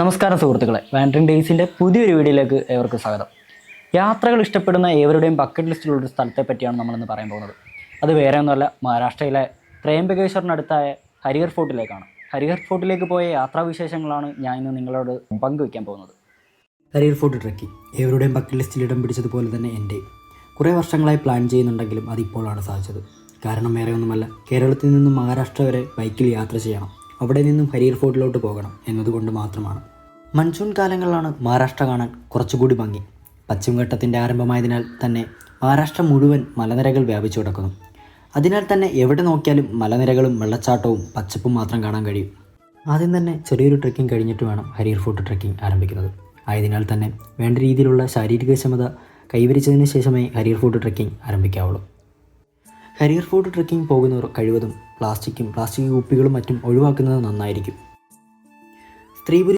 നമസ്കാരം സുഹൃത്തുക്കളെ. വാൻഡ്രിങ് ഡേയ്സിന്റെ പുതിയൊരു വീഡിയോയിലേക്ക് ഏവർക്കും സ്വാഗതം. യാത്രകൾ ഇഷ്ടപ്പെടുന്ന ഏവരുടെയും ബക്കറ്റ് ലിസ്റ്റിലുള്ള ഒരു സ്ഥലത്തെ പറ്റിയാണ് നമ്മളിന്ന് പറയാൻ പോകുന്നത്. അത് വേറെ ഒന്നുമല്ല മഹാരാഷ്ട്രയിലെ ത്രയംബകേശ്വറിനടുത്തായ ഹരിഹർ ഫോർട്ടിലേക്കാണ്. ഹരിഹർ ഫോർട്ടിലേക്ക് പോയ യാത്രാവിശേഷങ്ങളാണ് ഞാൻ ഇന്ന് നിങ്ങളോട് പങ്കുവയ്ക്കാൻ പോകുന്നത്. ഹരിഹർ ഫോർട്ട് ട്രക്കി ഏവരുടെയും ബക്കറ്റ് ലിസ്റ്റിൽ ഇടം പിടിച്ചതുപോലെ തന്നെ എന്റെ. കുറേ വർഷങ്ങളായി പ്ലാൻ ചെയ്യുന്നുണ്ടെങ്കിലും അതിപ്പോഴാണ് സാധിച്ചത്. കാരണം വേറെ ഒന്നുമല്ല കേരളത്തിൽ നിന്നും മഹാരാഷ്ട്ര വരെ ബൈക്കിൽ യാത്ര ചെയ്യണം. അവിടെ നിന്നും ഹരിയർ ഫോർട്ടിലോട്ട് പോകണം എന്നതുകൊണ്ട് മാത്രമാണ്. മൺസൂൺ കാലങ്ങളിലാണ് മഹാരാഷ്ട്ര കാണാൻ കുറച്ചുകൂടി ഭംഗി. പശ്ചിമഘട്ടത്തിന്റെ ആരംഭമായതിനാൽ തന്നെ മഹാരാഷ്ട്ര മുഴുവൻ മലനിരകൾ വ്യാപിച്ചു കിടക്കുന്നു. അതിനാൽ തന്നെ എവിടെ നോക്കിയാലും മലനിരകളും വെള്ളച്ചാട്ടവും പച്ചപ്പും മാത്രം കാണാൻ കഴിയും. ആദ്യം തന്നെ ചെറിയൊരു ട്രക്കിംഗ് കഴിഞ്ഞിട്ട് വേണം ഹരിയർ ഫോർട്ട് ട്രെക്കിംഗ് ആരംഭിക്കുന്നത്. ആയതിനാൽ തന്നെ വേണ്ട രീതിയിലുള്ള ശാരീരിക ക്ഷമത കൈവരിച്ചതിന് ശേഷമേ ഹരിയർ ഫോർട്ട് ട്രെക്കിംഗ് ആരംഭിക്കാവുള്ളൂ. ഹരിയർ ഫോർട്ട് ട്രെക്കിംഗ് പോകുന്നവർ കഴിവതും പ്ലാസ്റ്റിക്കും പ്ലാസ്റ്റിക് കുപ്പികളും മറ്റും ഒഴിവാക്കുന്നത് നന്നായിരിക്കും. സ്ത്രീ